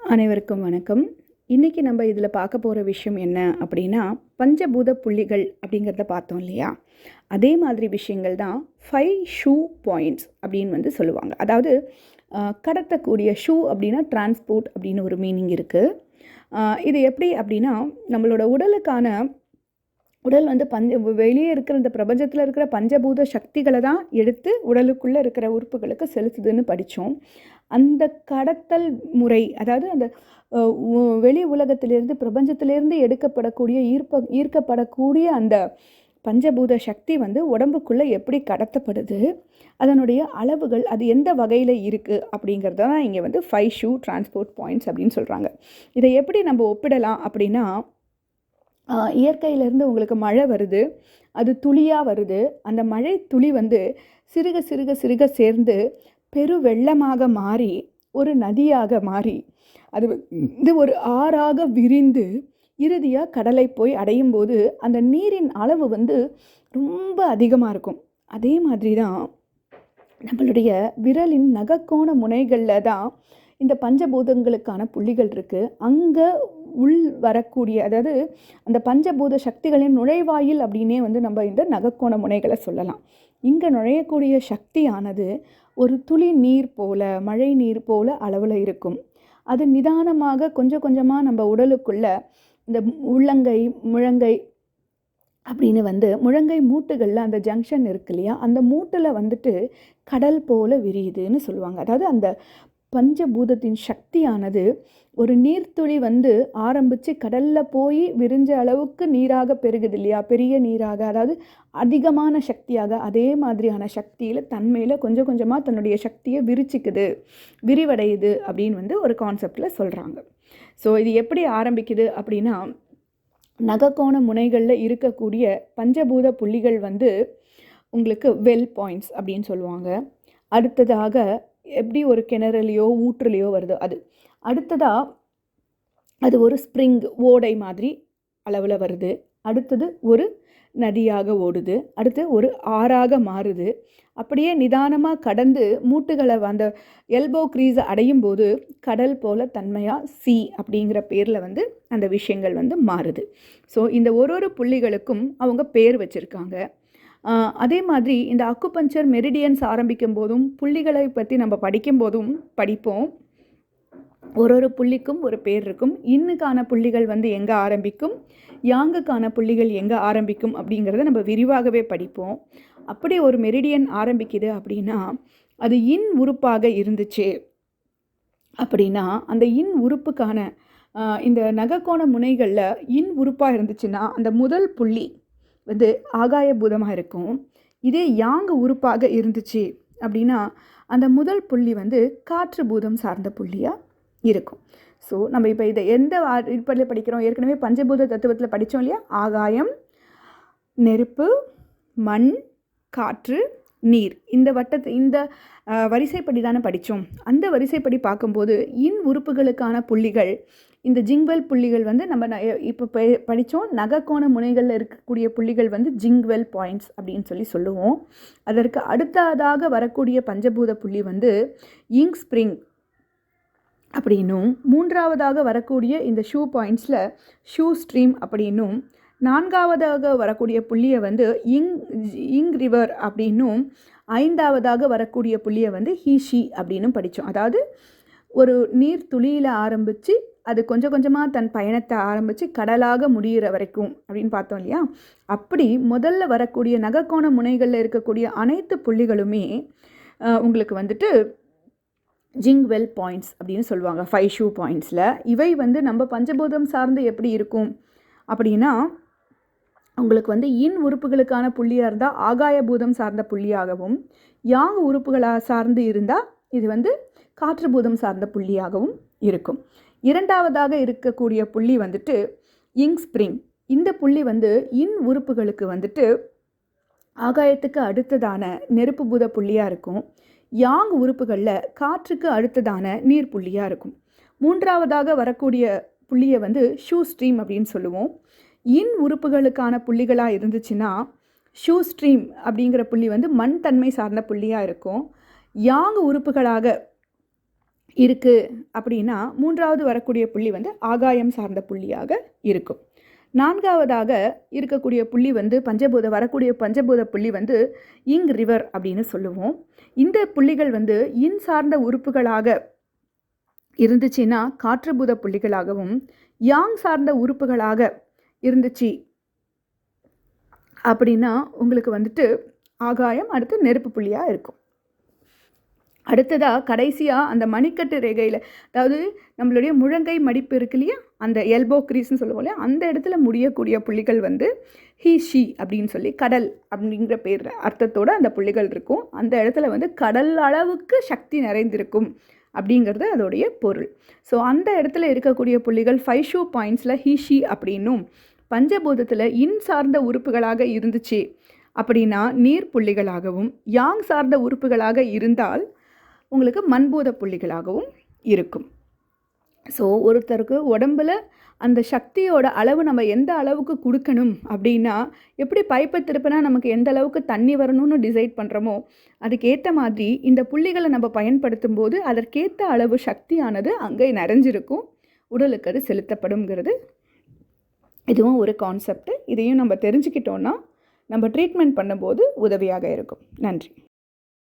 அனைவருக்கும் வணக்கம். இன்றைக்கி நம்ம இதில் பார்க்க போகிற விஷயம் என்ன அப்படின்னா பஞ்சபூத புள்ளிகள் அப்படிங்கிறத பார்த்தோம் இல்லையா? அதே மாதிரி விஷயங்கள் தான் ஃபைவ் ஷூ பாயிண்ட்ஸ் அப்படின்னு வந்து சொல்லுவாங்க. அதாவது கடத்தக்கூடிய ஷூ அப்படின்னா டிரான்ஸ்போர்ட் அப்படின்னு ஒரு மீனிங் இருக்குது இது எப்படி அப்படின்னா நம்மளோட உடலுக்கான உடல் வந்து பஞ்ச வெளியே இருக்கிற இந்த பிரபஞ்சத்தில் இருக்கிற பஞ்சபூத சக்திகளை தான் எடுத்து உடலுக்குள்ளே இருக்கிற உறுப்புகளுக்கு செலுத்துதுன்னு படித்தோம் அந்த கடத்தல் முறை அதாவது அந்த வெளி உலகத்திலிருந்து பிரபஞ்சத்திலிருந்து எடுக்கப்படக்கூடிய ஈர்ப்ப ஈர்க்கப்படக்கூடிய அந்த பஞ்சபூத சக்தி வந்து உடம்புக்குள்ளே எப்படி கடத்தப்படுது அதனுடைய அளவுகள் அது எந்த வகையில் இருக்குது அப்படிங்கிறத தான் இங்கே வந்து ஃபைவ் ஷூ டிரான்ஸ்போர்ட் பாயிண்ட்ஸ் அப்படின்னு சொல்கிறாங்க இதை எப்படி நம்ம ஒப்பிடலாம் அப்படின்னா இயற்கையிலேருந்து உங்களுக்கு மழை வருது அது துளியாக வருது. அந்த மழை துளி வந்து சிறுக சிறுக சிறுக சேர்ந்து பெரு வெள்ளமாக மாறி ஒரு நதியாக மாறி அது வந்து ஒரு ஆறாக விரிந்து இறுதியாக கடலை போய் அடையும் போது அந்த நீரின் அளவு வந்து ரொம்ப அதிகமாக இருக்கும். அதே மாதிரி தான் நம்மளுடைய விரலின் நகக்கோண முனைகளில் தான் இந்த பஞ்சபூதங்களுக்கான புள்ளிகள் இருக்குது அங்கே உள் வரக்கூடிய அதாவது அந்த பஞ்சபூத சக்திகளின் நுழைவாயில் அப்படின்னே வந்து நம்ம இந்த நகக்கோண முனைகளை சொல்லலாம். இங்கே நுழையக்கூடிய சக்தியானது ஒரு துளி நீர் போல மழை நீர் போல அளவில் இருக்கும். அது நிதானமாக கொஞ்சம் கொஞ்சமாக நம்ம உடலுக்குள்ள இந்த உள்ளங்கை முழங்கை அப்படின்னு வந்து முழங்கை மூட்டுகளில் அந்த ஜங்ஷன் இருக்கு இல்லையா? அந்த மூட்டில் வந்துட்டு கடல் போல விரியுதுன்னு சொல்லுவாங்க. அதாவது அந்த பஞ்சபூதத்தின் சக்தியானது ஒரு நீர்த்துளி வந்து ஆரம்பித்து கடலில் போய் விரிஞ்ச அளவுக்கு நீராக பெருகுது இல்லையா? பெரிய நீராக அதாவது அதிகமான சக்தியாக அதே மாதிரியான சக்தியில் தன்மையில் கொஞ்சம் கொஞ்சமாக தன்னுடைய சக்தியை விரிச்சிக்குது விரிவடையுது அப்படின்னு வந்து ஒரு கான்செப்டில் சொல்கிறாங்க ஸோ இது எப்படி ஆரம்பிக்குது அப்படின்னா நகக்கோண முனைகளில் இருக்கக்கூடிய பஞ்சபூத புள்ளிகள் வந்து உங்களுக்கு வெல் பாயிண்ட்ஸ் அப்படின்னு சொல்லுவாங்க. அடுத்ததாக எப்படி ஒரு கிணறுலையோ ஊற்றுலையோ வருதோ அது. அடுத்ததாக அது ஒரு ஸ்ப்ரிங் ஓடை மாதிரி அளவில் வருது. அடுத்தது ஒரு நதியாக ஓடுது. அடுத்து ஒரு ஆறாக மாறுது. அப்படியே நிதானமாக கடந்து மூட்டுகளை அந்த எல்போ க்ரீஸை அடையும் போது கடல் போல தன்மையாக சி அப்படிங்கிற பேரில் வந்து அந்த விஷயங்கள் வந்து மாறுது. ஸோ இந்த ஒரு ஒரு புள்ளிகளுக்கும் அவங்க பேர் வச்சுருக்காங்க. அதே மாதிரி இந்த அக்குபஞ்சர் மெரிடியன்ஸ் ஆரம்பிக்கும் போதும் புள்ளிகளை பற்றி நம்ம படிக்கும் போதும் படிப்போம். ஒரு ஒரு புள்ளிக்கும் ஒரு பேர் இருக்கும். இன்னுக்கான புள்ளிகள் வந்து எங்கே ஆரம்பிக்கும்? யாங்குக்கான புள்ளிகள் எங்கே ஆரம்பிக்கும் அப்படிங்கிறத நம்ம விரிவாகவே படிப்போம். அப்படி ஒரு மெரிடியன் ஆரம்பிக்குது அப்படின்னா அது இன் உறுப்பாக இருந்துச்சு அப்படின்னா அந்த இன் உறுப்புக்கான இந்த நகக்கோண முனைகளில் இன் உறுப்பாக இருந்துச்சுன்னா அந்த முதல் புள்ளி வந்து ஆகாய பூதமாக இருக்கும். இதே யாங்கு உறுப்பாக இருந்துச்சு அப்படின்னா அந்த முதல் புள்ளி வந்து காற்று பூதம் சார்ந்த புள்ளியாக இருக்கும். ஸோ நம்ம இப்போ இதை எந்த அடிப்படையில் படிக்கிறோம்? ஏற்கனவே பஞ்சபூத தத்துவத்தில் படித்தோம் இல்லையா? ஆகாயம் நெருப்பு மண் காற்று நீர். இந்த வட்டத்தை இந்த வரிசைப்படி தானே படித்தோம் அந்த வரிசைப்படி பார்க்கும்போது இன் உறுப்புகளுக்கான புள்ளிகள் இந்த ஜிங்வெல் புள்ளிகள் வந்து நம்ம ந- இப்போ ப- படித்தோம் நகக்கோண முனைகளில் இருக்கக்கூடிய புள்ளிகள் வந்து ஜிங்வெல் பாயிண்ட்ஸ் அப்படின்னு சொல்லி சொல்லுவோம். அதற்கு அடுத்ததாக வரக்கூடிய பஞ்சபூத புள்ளி வந்து இங்க் ஸ்ப்ரிங் அப்படின்னும். மூன்றாவதாக வரக்கூடிய இந்த ஷூ பாயிண்ட்ஸில் ஷூ ஸ்ட்ரீம் அப்படின்னும். நான்காவதாக வரக்கூடிய புள்ளியை வந்து இங் இங் ரிவர் அப்படின்னும் ஐந்தாவதாக வரக்கூடிய புள்ளியை வந்து ஹீஷி அப்படின்னும் படித்தோம். அதாவது ஒரு நீர் துளியில் ஆரம்பித்து அது கொஞ்சம் கொஞ்சமாக தன் பயணத்தை ஆரம்பித்து கடலாக முடிகிற வரைக்கும் அப்படின்னு பார்த்தோம் இல்லையா? அப்படி முதல்ல வரக்கூடிய நகக்கோண முனைகளில் இருக்கக்கூடிய அனைத்து புள்ளிகளுமே உங்களுக்கு வந்துட்டு ஜிங் வெல் பாயிண்ட்ஸ் அப்படின்னு சொல்லுவாங்க ஃபைவ் ஷூ பாயிண்ட்ஸில். இவை வந்து நம்ம பஞ்சபூதம் சார்ந்து எப்படி இருக்கும் அப்படின்னா உங்களுக்கு வந்து இன் உறுப்புகளுக்கான புள்ளியாக இருந்தால் ஆகாய பூதம் சார்ந்த புள்ளியாகவும் யாங் உறுப்புகளாக சார்ந்து இருந்தால் இது வந்து காற்று பூதம் சார்ந்த புள்ளியாகவும் இருக்கும். இரண்டாவதாக இருக்கக்கூடிய புள்ளி வந்துட்டு இங் ஸ்ப்ரிங். இந்த புள்ளி வந்து இன் உறுப்புகளுக்கு வந்துட்டு ஆகாயத்துக்கு அடுத்ததான நெருப்பு பூத புள்ளியாக இருக்கும். யாங் உறுப்புகளில் காற்றுக்கு அடுத்ததான நீர் புள்ளியாக இருக்கும். மூன்றாவதாக வரக்கூடிய புள்ளியை வந்து ஷூ ஸ்ட்ரீம் அப்படின்னு சொல்லுவோம். இன் உறுப்புகளுக்கான புள்ளிகளாக இருந்துச்சுன்னா ஷூ ஸ்ட்ரீம் அப்படிங்கிற புள்ளி வந்து மண் தன்மை சார்ந்த புள்ளியாக இருக்கும். யாங் உறுப்புகளாக இருக்குது அப்படின்னா மூன்றாவது வரக்கூடிய புள்ளி வந்து ஆகாயம் சார்ந்த புள்ளியாக இருக்கும். நான்காவதாக இருக்கக்கூடிய புள்ளி வந்து பஞ்சபூத வரக்கூடிய பஞ்சபூத புள்ளி வந்து இங் ரிவர் அப்படின்னு சொல்லுவோம். இந்த புள்ளிகள் வந்து இன் சார்ந்த உறுப்புகளாக இருந்துச்சுன்னா காற்றுபூத புள்ளிகளாகவும் யாங் சார்ந்த உறுப்புகளாக இருந்துச்சு. அப்படின்னா உங்களுக்கு வந்துட்டு ஆகாயம் அடுத்து நெருப்பு புள்ளியாக இருக்கும். அடுத்ததாக கடைசியாக அந்த மணிக்கட்டு ரேகையில் அதாவது நம்மளுடைய முழங்கை மடிப்பு இருக்கு இல்லையா? அந்த எல்போ க்ரீஸ்னு சொல்லுவோம் இல்லையா? அந்த இடத்துல முடியக்கூடிய புள்ளிகள் வந்து ஹீ ஷி அப்படின்னு சொல்லி கடல் அப்படிங்கிற பேர் அர்த்தத்தோட அந்த புள்ளிகள் இருக்கும். அந்த இடத்துல வந்து கடல் அளவுக்கு சக்தி நிறைந்திருக்கும் அப்படிங்கிறது அதோடைய பொருள். ஸோ அந்த இடத்துல இருக்கக்கூடிய புள்ளிகள் ஃபைவ் ஷூ பாயிண்ட்ஸில் ஹீஷி அப்படின்னும் பஞ்சபூதத்தில் இன் சார்ந்த உறுப்புகளாக இருந்துச்சு. அப்படின்னா நீர் புள்ளிகளாகவும் யாங் சார்ந்த உறுப்புகளாக இருந்தால் உங்களுக்கு மண்பூத புள்ளிகளாகவும் இருக்கும். ஸோ ஒருத்தருக்கு உடம்புல அந்த சக்தியோட அளவு நம்ம எந்த அளவுக்கு கொடுக்கணும் அப்படின்னா எப்படி பைப்பை திருப்பினா நமக்கு எந்த அளவுக்கு தண்ணி வரணும்னு டிசைட் பண்ணுறோமோ அதுக்கேற்ற மாதிரி இந்த புள்ளிகளை நம்ம பயன்படுத்தும் போது அதற்கேற்ற அளவு சக்தியானது அங்கே நிறைஞ்சிருக்கும். உடலுக்கு அது செலுத்தப்படுங்கிறது இதுவும் ஒரு கான்செப்ட் இதையும் நம்ம தெரிஞ்சுக்கிட்டோன்னா நம்ம ட்ரீட்மெண்ட் பண்ணும்போது உதவியாக இருக்கும். நன்றி.